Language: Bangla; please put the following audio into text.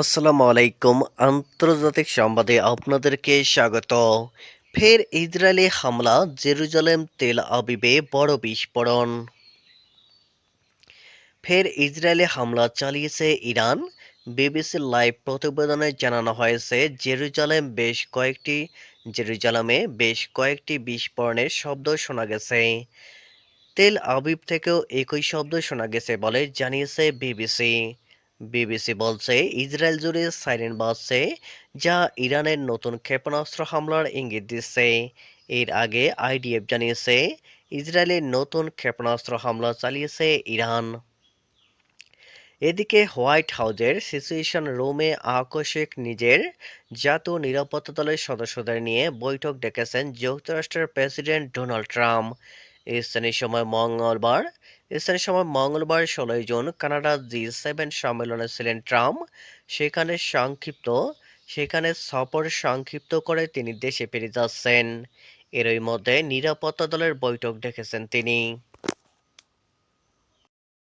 আসসালামু আলাইকুম আন্তর্জাতিক সংবাদে আপনাদেরকে স্বাগত। ফের ইসরায়েলি হামলা, জেরুজালেম তেল আবিবে বড় বিস্ফোরণ। ফের ইসরায়েলি হামলা চালিয়েছে ইরান। বিবিসির লাইভ প্রতিবেদনে জানানো হয়েছে, জেরুজালেম বেশ কয়েকটি, জেরুজালেমে বেশ কয়েকটি বিস্ফোরণের শব্দ শোনা গেছে। তেল আবিব থেকেও একই শব্দ শোনা গেছে বলে জানিয়েছে বিবিসি। বিবিসি বলছে, ইসরায়েল জুড়ে সাইরেন বাজছে, যা ইরানের নতুন ক্ষেপণাস্ত্র হামলার ইঙ্গিত দিচ্ছে। এর আগে আইডিএফ জানিয়েছে, ইসরায়েলের নতুন ক্ষেপণাস্ত্র হামলা চালিয়েছে ইরান। এদিকে হোয়াইট হাউজের সিচুয়েশন রুমে আকস্মিক নিজের জাতীয় নিরাপত্তা দলের সদস্যদের নিয়ে বৈঠক ডেকেছেন যুক্তরাষ্ট্রের প্রেসিডেন্ট ডোনাল্ড ট্রাম্প। স্থানীয় সময় মঙ্গলবার, স্থানীয় সময় মঙ্গলবার ষোলোই জুন কানাডার জি সেভেন সম্মেলনে ছিলেন ট্রাম্প। সেখানে সংক্ষিপ্ত, সেখানে সফর সংক্ষিপ্ত করে তিনি দেশে ফিরে যাচ্ছেন। এরই মধ্যে নিরাপত্তা দলের বৈঠক ডেকেছেন তিনি।